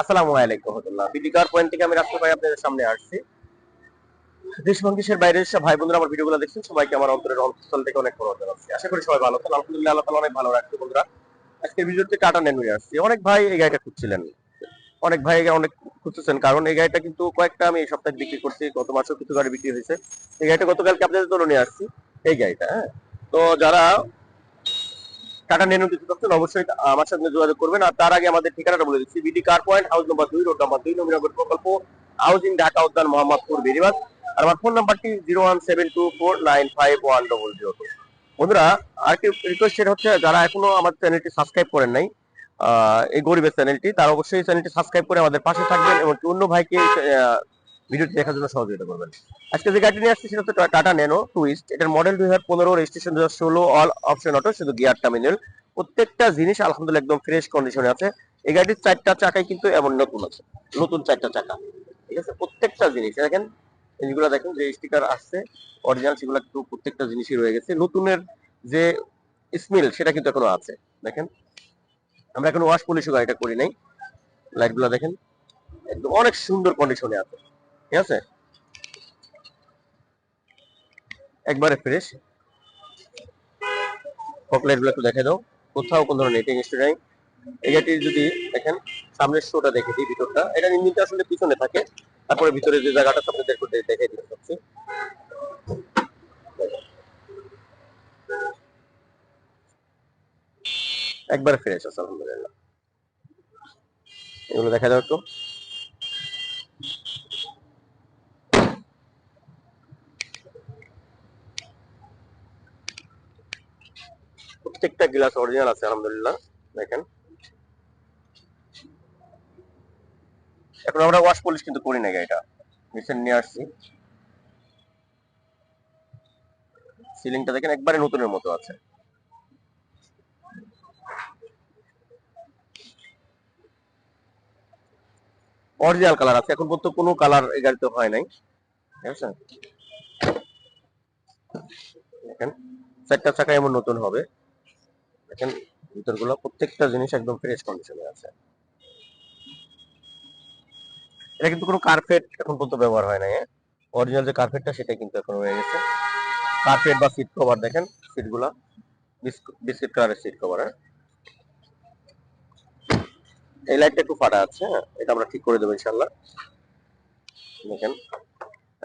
আসসালামু আলাইকুম রহমতুল্লাহ। BD point থেকে আমি রাস্তা ভাই আপনাদের সামনে আসছি। দেশ বাইরের সব ভাই বন্ধুরা আমার ভিডিওগুলো দেখছেন, সবাইকে আমার অন্তরের অন্তঃস্থল থেকে অনেক বড় জানাচ্ছি। আশা করি সবাই ভালো আছেন। আলহামদুলিল্লাহ, আল্লাহ অনেক ভালো রাখছে বন্ধুরা। আজকের ভিডিওতে টাটা নেন নিয়ে আসছি। অনেক ভাই এই গাড়িটা খুঁজছিলেন। অনেক ভাই অনেক খুঁজতেছেন। কারণ এই গাড়িটা কিন্তু কয়েকটা আমি এই সপ্তাহে বিক্রি করছি। গত মাসেও কিছু গাড়ি বিক্রি হয়েছে। এই গাড়িটা গতকালকে আপনাদের জন্য নিয়ে আসছি। এই গাড়িটা হ্যাঁ। তো যারা টাটা নেনো করছেন অবশ্যই আমার সাথে যোগাযোগ করবেন। আর তার আগে আমাদের ঠিকানাটা বলে দিচ্ছি। BD car point, house number দুই, রোড নম্বর দুই, নবীনগর প্রকল্প হাউজিং ঢাকা, উদ্যান, মোহাম্মদপুর বেরিবাদ আর আমার ফোন নাম্বারটি zero one seven two four nine five one double zero two. বন্ধুরা, আরেকটি রিকোয়েস্ট সেটা হচ্ছে, যারা এখনও আমার চ্যানেলটি সাবস্ক্রাইব করেন নাই এই গরিবের চ্যানেলটি, তারা অবশ্যই চ্যানেলটি সাবস্ক্রাইব করে আমাদের পাশে থাকবেন এবং অন্য ভাইকে ভিডিওটি দেখার জন্য সহযোগিতা করবেন। আজকে যে গাড়িটি নিয়ে আসছি সেটা হচ্ছে টাটা ন্যানো টুইস্ট এটার মডেল দুই হাজার পনেরো রেজিস্ট্রেশন দু ষোলো অল অপশন অটো শুধু গিয়ার টার্মিনাল প্রত্যেকটা জিনিস আলহামদুলিল্লাহ একদম ফ্রেশ কন্ডিশনে আছে। এই গাড়ির চারটা চাকাই কিন্তু এমন নতুন আছে। নতুন চারটা চাকা। ঠিক আছে? প্রত্যেকটা জিনিস দেখেন এইগুলো দেখেন, যে স্টিকার আসছে অরিজিনাল সেগুলো কিন্তু প্রত্যেকটা জিনিসই রয়ে গেছে। নতুনের যে স্মেল সেটা কিন্তু এখনও আছে। দেখেন, আমরা এখন ওয়াশ পলিশ গাড়িটা করি নাই। লাইটগুলো দেখেন, একদম অনেক সুন্দর কন্ডিশনে আছে। ঠিক আছে? একবারে ফ্রেশ ফকলাইটগুলো একটু দেখে দাও কোথাও কোনো ধরনের নেটিং হিস্ট্রি নাই। যদি দেখেন, সামনের শোটা দেখে দিই ভিতরটা। এটা ইঞ্জিনটা আসলে পিছনে থাকে। তারপরে ভিতরে যে জায়গাটা, আপনাদের একটু দেখে দিতে চাচ্ছি একবারে ফ্রেশ আছে, আলহামদুলিল্লাহ। এগুলো দেখা যাও একটু। প্রত্যেকটা গ্লাস অরিজিনাল আছে, আলহামদুলিল্লাহ। দেখেন। এখন আমরা ওয়াশ পলিশ কিন্তু করি না গাড়িটা রিসেন্ট নিয়ে আসছি। সিলিংটা দেখেন একবারে নতুনের মতো আছে। অরিজিনাল কালার আছে, এখন পর্যন্ত কোনো কালার এই গাড়িতে হয় নাই। ঠিক আছে? দেখেন, চারটা চাকা এমন নতুন হবে। দেখেন, ভিতরগুলো প্রত্যেকটা জিনিস একদম ফ্রেশ কন্ডিশনে আছে। এটা কিন্তু কোনো কার্পেট এখন পর্যন্ত ব্যবহার হয় না অরিজিনাল যে কার্পেটটা সেটা কিন্তু এখন রয়ে গেছে। কার্পেট বা সিট কভার দেখেন সিটগুলা বিস্কিট কালারের সিট কভার এই লাইটটা একটু ফাটা আছে হ্যাঁ? এটা আমরা ঠিক করে দেবো ইনশাল্লাহ দেখেন,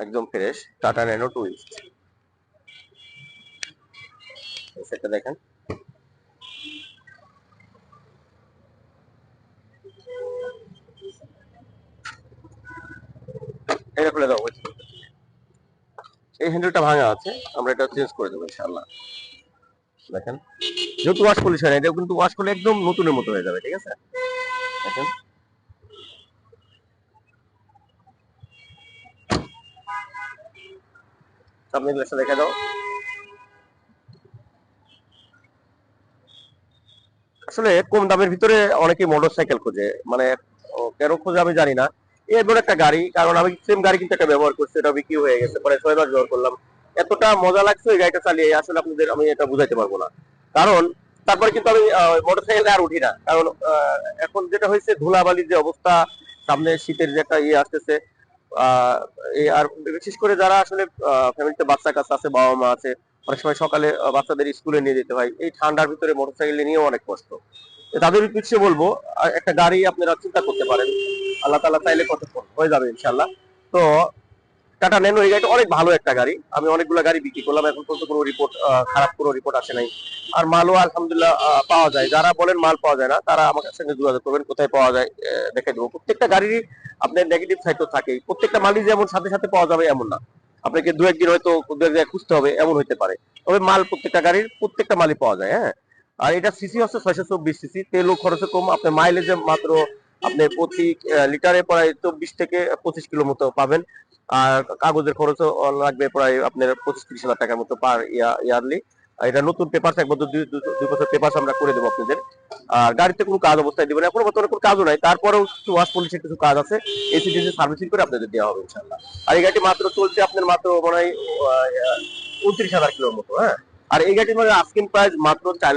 একদম ফ্রেশ টাটা ন্যানো টুইস্ট সেটা দেখেন। এটা খুলে দাও এই হ্যান্ডেলটা ভাঙা আছে, আমরা এটা চেঞ্জ করে দেবো, ইনশাআল্লাহ। দেখেন, যেহেতু ওয়াশ হয় না এটা কিন্তু ওয়াশ করলে একদম নতুনের মতো হয়ে যাবে, ঠিক আছে? দেখেন। আপনি গ্লাসটা দেখে দাও। আসলে কম দামের ভিতরে অনেকে মোটর সাইকেল খোঁজে। মানে কেন খোঁজে আমি জানি না। এর একটা গাড়ি, কারণ আমি সেম গাড়ি কিন্তু একটা ব্যবহার করছি, এটা বিক্রি হয়ে গেছে। পরে ছয় মাস ব্যবহার করলাম। এতটা মজা লাগছে এই গাড়িটা চালিয়ে, আসলে আপনাদের আমি এটা বুঝাইতে পারব না। কারণ কিন্তু আমি আর উঠি না। কারণ এখন যেটা হয়েছে, ধুলাবালির যে অবস্থা, সামনে শীতের যে একটা ইয়ে আসতেছে আর বিশেষ করে যারা আসলে ফ্যামিলিতে বাচ্চা কাচ্চা আছে, বাবা মা আছে, অনেক সময় সকালে বাচ্চাদের স্কুলে নিয়ে যেতে হয়। এই ঠান্ডার ভিতরে মোটরসাইকেল নিয়েও অনেক কষ্ট। তাদের উদ্দেশ্যে বলব একটা গাড়ি আপনারা চিন্তা করতে পারেন। আল্লাহ তালা চাইলে কতক্ষণ হয়ে যাবে ইনশাল্লাহ তো, টাটা ন্যানো এই গাড়িটা। অনেক ভালো একটা গাড়ি। আমি অনেকগুলো গাড়ি বিক্রি করলাম, এখন পর্যন্ত কোনো রিপোর্ট খারাপ কোনো রিপোর্ট আসে নাই। আর মালও আলহামদুলিল্লাহ পাওয়া যায়। যারা বলেন মাল পাওয়া যায় না, তারা আমার সঙ্গে যোগাযোগ করবেন, কোথায় পাওয়া যায় দেখে দেবো প্রত্যেকটা গাড়িরই আপনার নেগেটিভ সাইড তো থাকেই। প্রত্যেকটা মালই যেমন সাথে সাথে পাওয়া যাবে, এমন না। আপনাকে দু একদিন হয়তো দু এক খুঁজতে হবে, এমন হতে পারে। তবে মাল প্রত্যেকটা গাড়ির, প্রত্যেকটা মালই পাওয়া যায় হ্যাঁ। আর এটা সিসি হচ্ছে ছয়শো চব্বিশ সিসি, তেলও খরচে কম, আপনার মাইলেজে মাত্র আপনি প্রতি লিটারে প্রায় চব্বিশ থেকে পঁচিশ কিলো মতো পাবেন। আর কাগজের খরচও লাগবে প্রায় আপনার পঁচিশ ত্রিশ হাজার টাকার মতো পার ইয়ারলি এটা নতুন পেপার এক বছর দুই বছর পেপার আমরা করে দেবো আপনাদের। আর গাড়িতে কোনো কাজ অবস্থায় দিবেন এখন বর্তমানে কোনো কাজও নাই। তারপরেও কিছু ওয়াশ পলিশের কিছু কাজ আছে এসি ডিসি সার্ভিসিং করে আপনাদের দেওয়া হবে ইনশাল্লাহ আর এই গাড়িটি মাত্র চলছে আপনার মাত্র মনে হয় উনত্রিশ হাজার কিলোর মতো হ্যাঁ? আর এই গাড়িটির মধ্যে আস্কিং প্রাইস মাত্র চার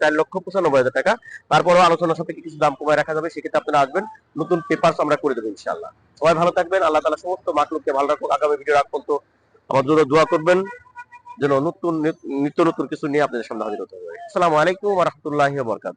চার লক্ষ পঁচানব্বই হাজার টাকা। তারপরেও আলোচনার সাথে কিছু দাম কমায় রাখা যাবে, সেক্ষেত্রে আপনারা আসবেন, নতুন পেপারস আমরা করে দেবো ইনশাল্লাহ সবাই ভালো থাকবেন, আল্লাহ তালা সমস্ত মাকলুককে ভালো রাখুক। আগামী ভিডিও রাখ পর্যন্ত আমার জন্য দোয়া করবেন, যেন নতুন নিত্য নতুন কিছু নিয়ে আপনাদের সামনে হাজির হতে হবে আসসালামু আলাইকুম রহমতুল্লাহ বরকাত